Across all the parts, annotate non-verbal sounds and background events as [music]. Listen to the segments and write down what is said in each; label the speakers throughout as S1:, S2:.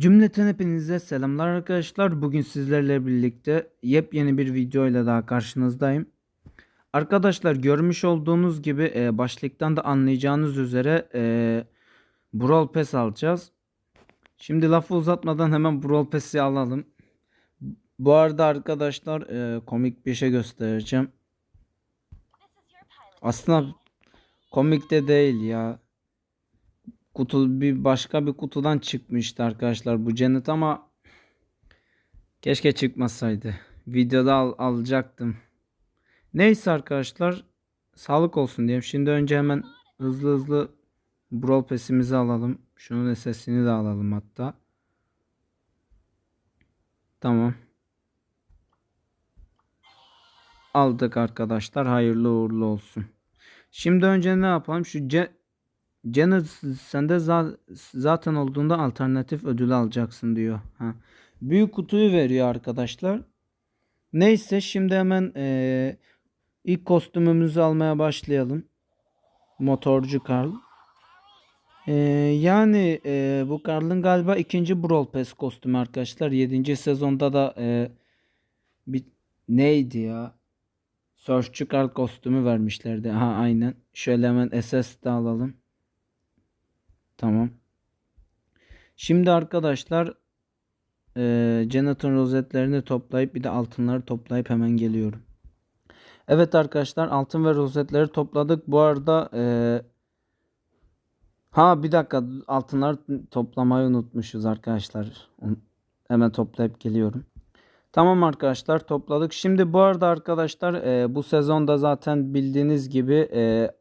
S1: Cümleten hepinize selamlar arkadaşlar. Bugün sizlerle birlikte yepyeni bir video ile daha karşınızdayım. Arkadaşlar görmüş olduğunuz gibi e, başlıktan da anlayacağınız üzere e, Brawl Pass alacağız. Şimdi lafı uzatmadan hemen Brawl Pass'i alalım. Bu arada arkadaşlar e, komik bir şey göstereceğim. Aslında komik de değil ya kutu bir başka bir kutudan çıkmıştı arkadaşlar bu cennet ama keşke çıkmasaydı. Videoda al, alacaktım. Neyse arkadaşlar sağlık olsun diyeyim. Şimdi önce hemen hızlı hızlı Brawl Pass'imizi alalım. Şunun sesini de alalım hatta. Tamam. Aldık arkadaşlar. Hayırlı uğurlu olsun. Şimdi önce ne yapalım? Şu ce Janet sende za- zaten olduğunda alternatif ödül alacaksın diyor. Ha. Büyük kutuyu veriyor arkadaşlar. Neyse şimdi hemen eee, ilk kostümümüzü almaya başlayalım. Motorcu Karl. Eee, yani eee, bu Karl'ın galiba ikinci Brawl Pass kostümü arkadaşlar. 7. sezonda da eee, bir neydi ya? Searchçı Karl kostümü vermişlerdi. Ha aynen. Şöyle hemen SS de alalım. Tamam. Şimdi arkadaşlar eee Jonathan rozetlerini toplayıp bir de altınları toplayıp hemen geliyorum. Evet arkadaşlar altın ve rozetleri topladık. Bu arada eee, ha bir dakika altınları toplamayı unutmuşuz arkadaşlar. Hemen toplayıp geliyorum. Tamam arkadaşlar topladık. Şimdi bu arada arkadaşlar eee, bu sezonda zaten bildiğiniz gibi eee,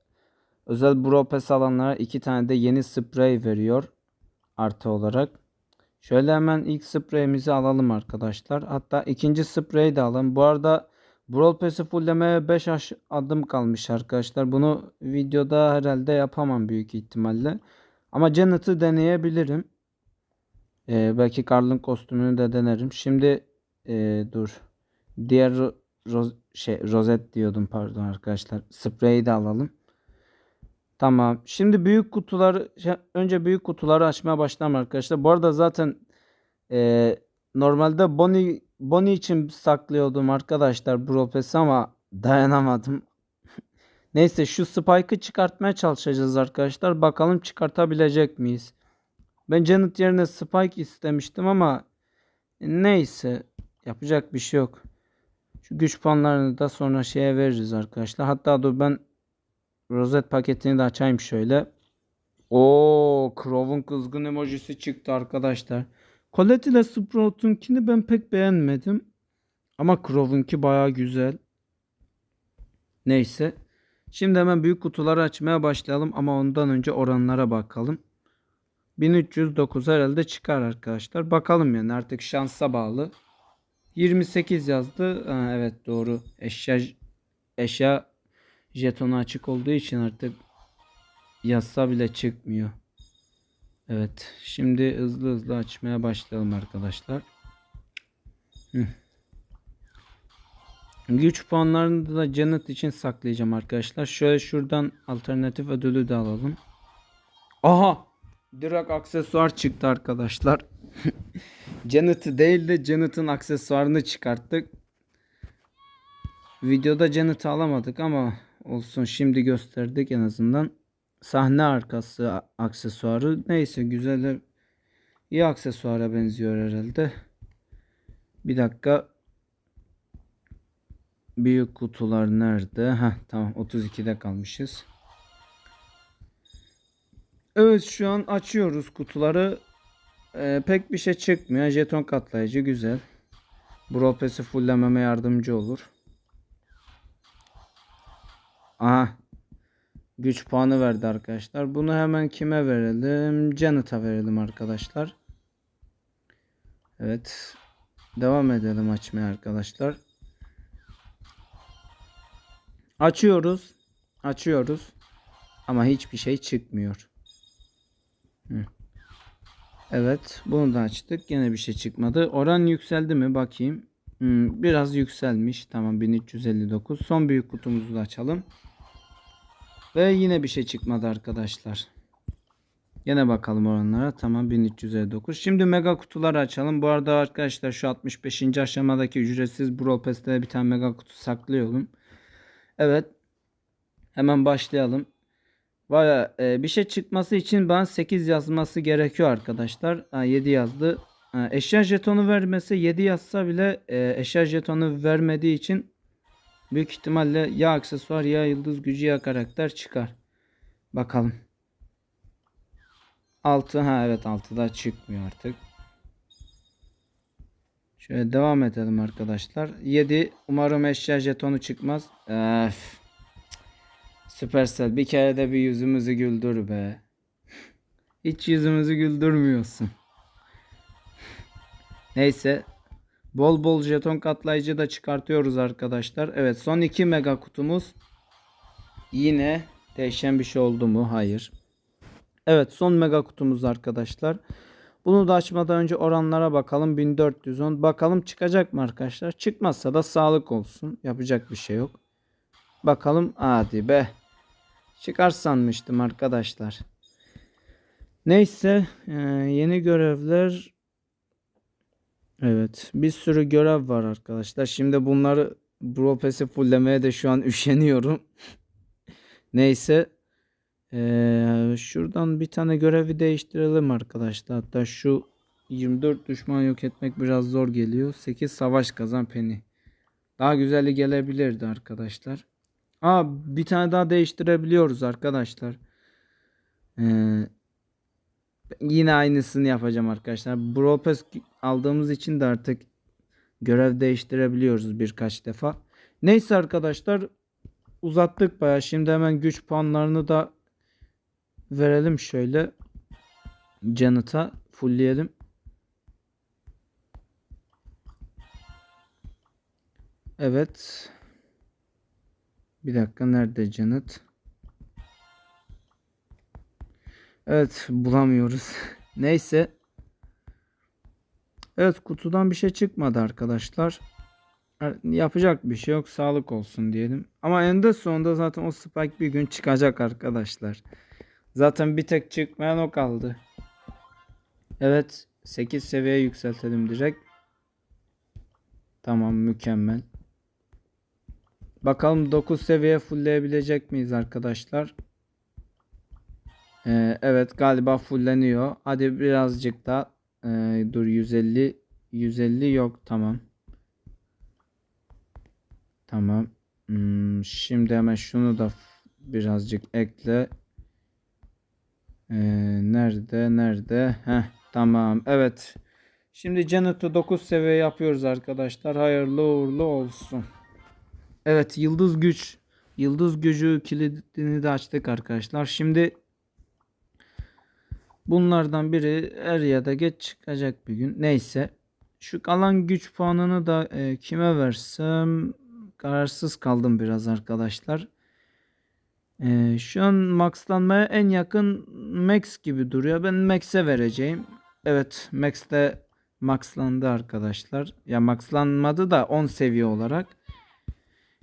S1: özel Pass alanlara iki tane de yeni sprey veriyor artı olarak. Şöyle hemen ilk spreyimizi alalım arkadaşlar. Hatta ikinci spreyi de alalım. Bu arada Brawl Pass'i fulllemeye 5 adım kalmış arkadaşlar. Bunu videoda herhalde yapamam büyük ihtimalle. Ama Janet'ı deneyebilirim. Ee, belki Karl'ın kostümünü de denerim. Şimdi ee, dur. Diğer ro- şey rozet diyordum pardon arkadaşlar. Spreyi de alalım. Tamam. Şimdi büyük kutuları şey- önce büyük kutuları açmaya başlayalım arkadaşlar. Bu arada zaten e, normalde Bonnie Bonnie için saklıyordum arkadaşlar Brawl Pass'i ama dayanamadım. [laughs] Neyse şu Spike'ı çıkartmaya çalışacağız arkadaşlar. Bakalım çıkartabilecek miyiz? Ben Janet yerine Spike istemiştim ama neyse yapacak bir şey yok. Şu güç puanlarını da sonra şeye veririz arkadaşlar. Hatta dur ben rozet paketini de açayım şöyle. Oo, Crow'un kızgın emojisi çıktı arkadaşlar. Colette ile Sprout'unkini ben pek beğenmedim. Ama Crow'unki baya güzel. Neyse. Şimdi hemen büyük kutuları açmaya başlayalım ama ondan önce oranlara bakalım. 1309 herhalde çıkar arkadaşlar. Bakalım yani artık şansa bağlı. 28 yazdı. Ha, evet doğru. Eşya eşya jetonu açık olduğu için artık yazsa bile çıkmıyor. Evet. Şimdi hızlı hızlı açmaya başlayalım arkadaşlar. Güç puanlarını da Janet için saklayacağım arkadaşlar. Şöyle şuradan alternatif ödülü de alalım. Aha! Direkt aksesuar çıktı arkadaşlar. [laughs] Janet'ı değil de Janet'ın aksesuarını çıkarttık. Videoda Janet'ı alamadık ama olsun şimdi gösterdik en azından. Sahne arkası aksesuarı neyse güzel iyi aksesuara benziyor herhalde. Bir dakika. Büyük kutular nerede? Heh, tamam 32'de kalmışız. Evet şu an açıyoruz kutuları. Ee, pek bir şey çıkmıyor. Jeton katlayıcı güzel. Brawl Pass'i fulllememe yardımcı olur. Aha. Güç puanı verdi arkadaşlar. Bunu hemen kime verelim? Janet'a verelim arkadaşlar. Evet. Devam edelim açmaya arkadaşlar. Açıyoruz. Açıyoruz. Ama hiçbir şey çıkmıyor. Evet. Bunu da açtık. Yine bir şey çıkmadı. Oran yükseldi mi? Bakayım. Hmm, biraz yükselmiş. Tamam 1359. Son büyük kutumuzu da açalım. Ve yine bir şey çıkmadı arkadaşlar. Yine bakalım oranlara. Tamam 1359. Şimdi mega kutuları açalım. Bu arada arkadaşlar şu 65. aşamadaki ücretsiz Brawl Pass'te bir tane mega kutu saklıyorum. Evet. Hemen başlayalım. Var ya, e, bir şey çıkması için bana 8 yazması gerekiyor arkadaşlar. Ha, 7 yazdı. Ha, eşya jetonu vermesi 7 yazsa bile e, eşya jetonu vermediği için büyük ihtimalle ya aksesuar ya yıldız gücü ya karakter çıkar. Bakalım. 6 ha evet 6'da çıkmıyor artık. Şöyle devam edelim arkadaşlar. 7 umarım eşya jetonu çıkmaz. Öf. Supercell bir kere de bir yüzümüzü güldür be. [laughs] Hiç yüzümüzü güldürmüyorsun. Neyse. Bol bol jeton katlayıcı da çıkartıyoruz arkadaşlar. Evet son 2 mega kutumuz. Yine değişen bir şey oldu mu? Hayır. Evet son mega kutumuz arkadaşlar. Bunu da açmadan önce oranlara bakalım. 1410. Bakalım çıkacak mı arkadaşlar? Çıkmazsa da sağlık olsun. Yapacak bir şey yok. Bakalım. Hadi be. Çıkar sanmıştım arkadaşlar. Neyse. e, yeni görevler. Evet. Bir sürü görev var arkadaşlar. Şimdi bunları Brawl Pass'i fulllemeye de şu an [laughs] üşeniyorum. Neyse. Ee, şuradan bir tane görevi değiştirelim arkadaşlar. Hatta şu 24 düşman yok etmek biraz zor geliyor. 8 savaş kazan peni. Daha güzeli gelebilirdi arkadaşlar. Aa bir tane daha değiştirebiliyoruz arkadaşlar. Ee, yine aynısını yapacağım arkadaşlar. Brawl Pass aldığımız için de artık görev değiştirebiliyoruz birkaç defa. Neyse arkadaşlar uzattık baya. Şimdi hemen güç puanlarını da verelim şöyle. Janet'a fullleyelim. Evet. Bir dakika nerede Janet? Evet bulamıyoruz. [laughs] Neyse. Evet kutudan bir şey çıkmadı arkadaşlar. Yapacak bir şey yok. Sağlık olsun diyelim. Ama eninde sonunda zaten o spike bir gün çıkacak arkadaşlar. Zaten bir tek çıkmayan o kaldı. Evet 8 seviyeye yükseltelim direkt. Tamam mükemmel. Bakalım 9 seviye fullleyebilecek miyiz arkadaşlar? Ee, evet galiba fullleniyor. Hadi birazcık daha. Ee, dur 150 150 yok tamam. Tamam. Hmm, şimdi hemen şunu da birazcık ekle. Ee, nerede nerede? Heh, tamam. Evet. Şimdi Janet'ı 9 seviye yapıyoruz arkadaşlar. Hayırlı uğurlu olsun. Evet yıldız güç. Yıldız gücü kilidini de açtık arkadaşlar. Şimdi bunlardan biri er ya da geç çıkacak bir gün. Neyse. Şu kalan güç puanını da e, kime versem kararsız kaldım biraz arkadaşlar. E, şu an maxlanmaya en yakın max gibi duruyor. Ben max'e vereceğim. Evet max de maxlandı arkadaşlar. Ya maxlanmadı da 10 seviye olarak.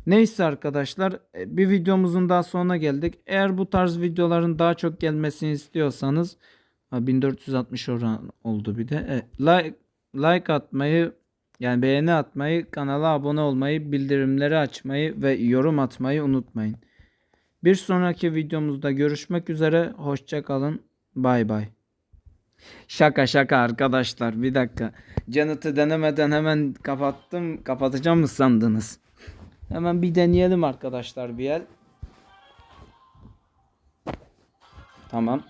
S1: Neyse arkadaşlar e, bir videomuzun daha sonuna geldik. Eğer bu tarz videoların daha çok gelmesini istiyorsanız 1460 oran oldu bir de. E, like like atmayı yani beğeni atmayı, kanala abone olmayı, bildirimleri açmayı ve yorum atmayı unutmayın. Bir sonraki videomuzda görüşmek üzere. Hoşça kalın. Bay bay. Şaka şaka arkadaşlar. Bir dakika. Janet'ı denemeden hemen kapattım. Kapatacağım mı sandınız? Hemen bir deneyelim arkadaşlar bir el. Tamam.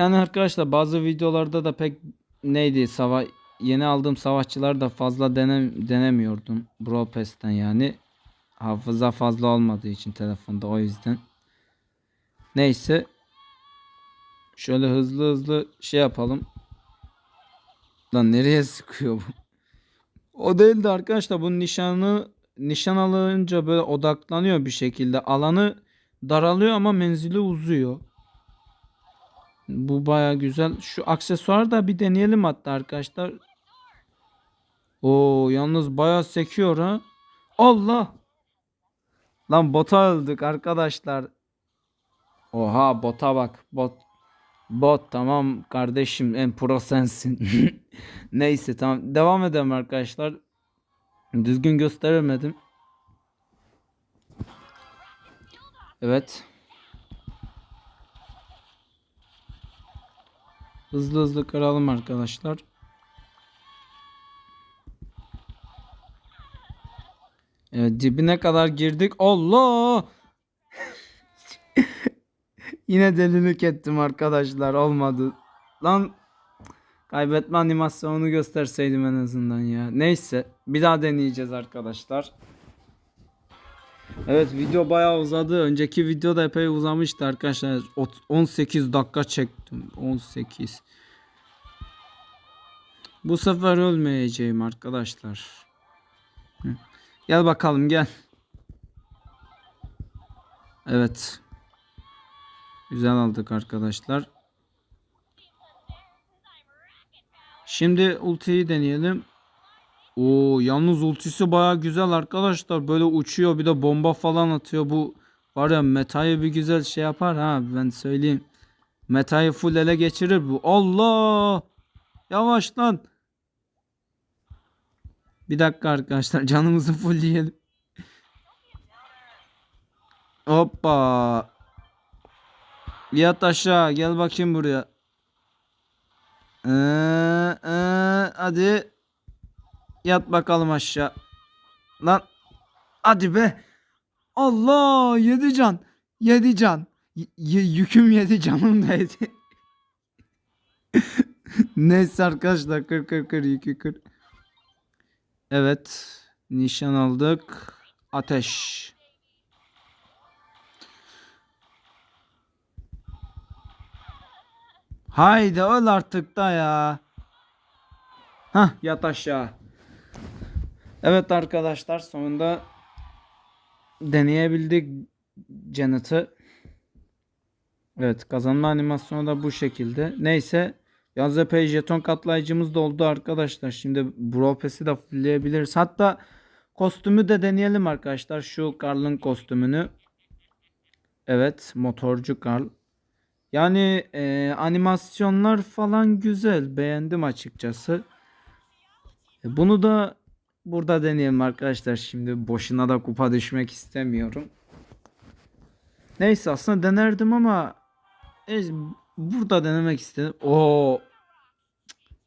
S1: Yani arkadaşlar bazı videolarda da pek neydi savaş yeni aldığım savaşçılar da fazla denem denemiyordum Brawl Pass'ten yani. Hafıza fazla olmadığı için telefonda o yüzden. Neyse. Şöyle hızlı hızlı şey yapalım. Lan nereye sıkıyor bu? O değil de arkadaşlar bu nişanı nişan alınca böyle odaklanıyor bir şekilde. Alanı daralıyor ama menzili uzuyor. Bu baya güzel. Şu aksesuar da bir deneyelim hatta arkadaşlar. Oo yalnız baya sekiyor ha. Allah. Lan bota öldük arkadaşlar. Oha bota bak. Bot. Bot tamam kardeşim en pro sensin. [laughs] Neyse tamam devam edelim arkadaşlar. Düzgün gösteremedim. Evet. Hızlı hızlı kıralım arkadaşlar. Evet dibine kadar girdik. Allah! [laughs] Yine delilik ettim arkadaşlar. Olmadı. Lan kaybetme animasyonunu gösterseydim en azından ya. Neyse. Bir daha deneyeceğiz arkadaşlar. Evet video bayağı uzadı. Önceki video da epey uzamıştı arkadaşlar. Ot- 18 dakika çektim. 18. Bu sefer ölmeyeceğim arkadaşlar. Gel bakalım gel. Evet. Güzel aldık arkadaşlar. Şimdi ultiyi deneyelim. Oo yalnız ultisi baya güzel arkadaşlar. Böyle uçuyor bir de bomba falan atıyor. Bu var ya metayı bir güzel şey yapar ha ben söyleyeyim. Metayı full ele geçirir bu. Allah! Yavaş lan. Bir dakika arkadaşlar [laughs] canımızı fullleyelim. Hoppa. Yat aşağı gel bakayım buraya. Ee, ee, hadi. Yat bakalım aşağı. Lan. Hadi be. Allah yedi can. Yedi can. Y- yüküm yedi canım da yedi. [laughs] Neyse arkadaşlar kır kır kır yükü kır. Evet. Nişan aldık. Ateş. Haydi öl artık da ya. Hah yat aşağı. Evet arkadaşlar sonunda deneyebildik Janet'ı. Evet kazanma animasyonu da bu şekilde. Neyse yalnız epey jeton katlayıcımız da oldu arkadaşlar. Şimdi Brawl Pass'i de fullleyebiliriz. Hatta kostümü de deneyelim arkadaşlar. Şu Karl'ın kostümünü. Evet motorcu Karl. Yani e, animasyonlar falan güzel. Beğendim açıkçası. E, Bunu da burada deneyelim arkadaşlar. Şimdi boşuna da kupa düşmek istemiyorum. Neyse aslında denerdim ama e, burada denemek istedim. Oo.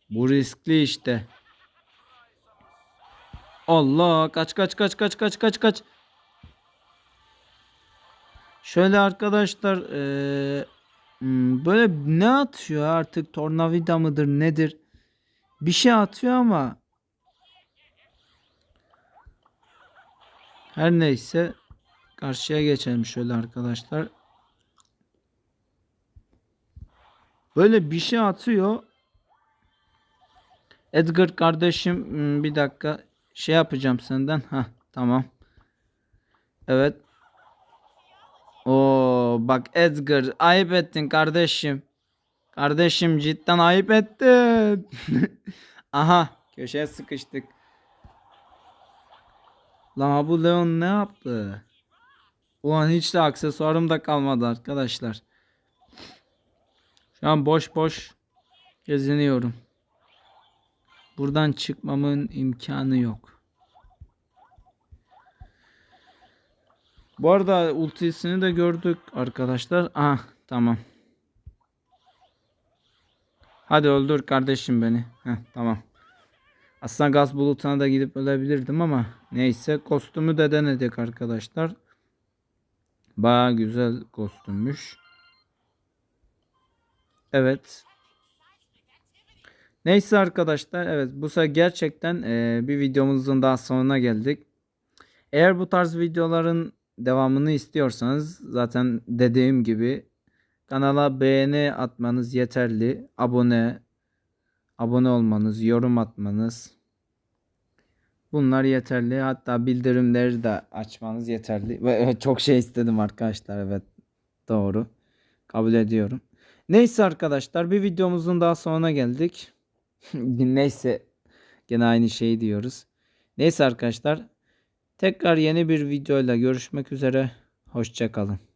S1: Bu riskli işte. Allah kaç kaç kaç kaç kaç kaç kaç. Şöyle arkadaşlar hmm, böyle ne atıyor artık tornavida mıdır nedir? Bir şey atıyor ama her neyse karşıya geçelim şöyle arkadaşlar. Böyle bir şey atıyor. Edgar kardeşim hmm, bir dakika şey yapacağım senden. Ha tamam. Evet. Oo bak Edgar ayıp ettin kardeşim. Kardeşim cidden ayıp ettin. [laughs] Aha köşeye sıkıştık. Lan bu Leon ne yaptı? Ulan hiç de aksesuarım da kalmadı arkadaşlar. Şu an boş boş geziniyorum. Buradan çıkmamın imkanı yok. Bu arada ultisini de gördük arkadaşlar. Ah tamam. Hadi öldür kardeşim beni. Heh, tamam. Aslında gaz bulutuna da gidip ölebilirdim ama neyse kostümü de denedik arkadaşlar. Baya güzel kostümmüş. Evet. Neyse arkadaşlar evet bu sefer gerçekten e, bir videomuzun daha sonuna geldik. Eğer bu tarz videoların devamını istiyorsanız zaten dediğim gibi kanala beğeni atmanız yeterli. Abone abone olmanız, yorum atmanız bunlar yeterli. Hatta bildirimleri de açmanız yeterli. Çok şey istedim arkadaşlar evet doğru kabul ediyorum. Neyse arkadaşlar bir videomuzun daha sonuna geldik. [laughs] Neyse gene aynı şeyi diyoruz. Neyse arkadaşlar tekrar yeni bir videoyla görüşmek üzere. Hoşçakalın.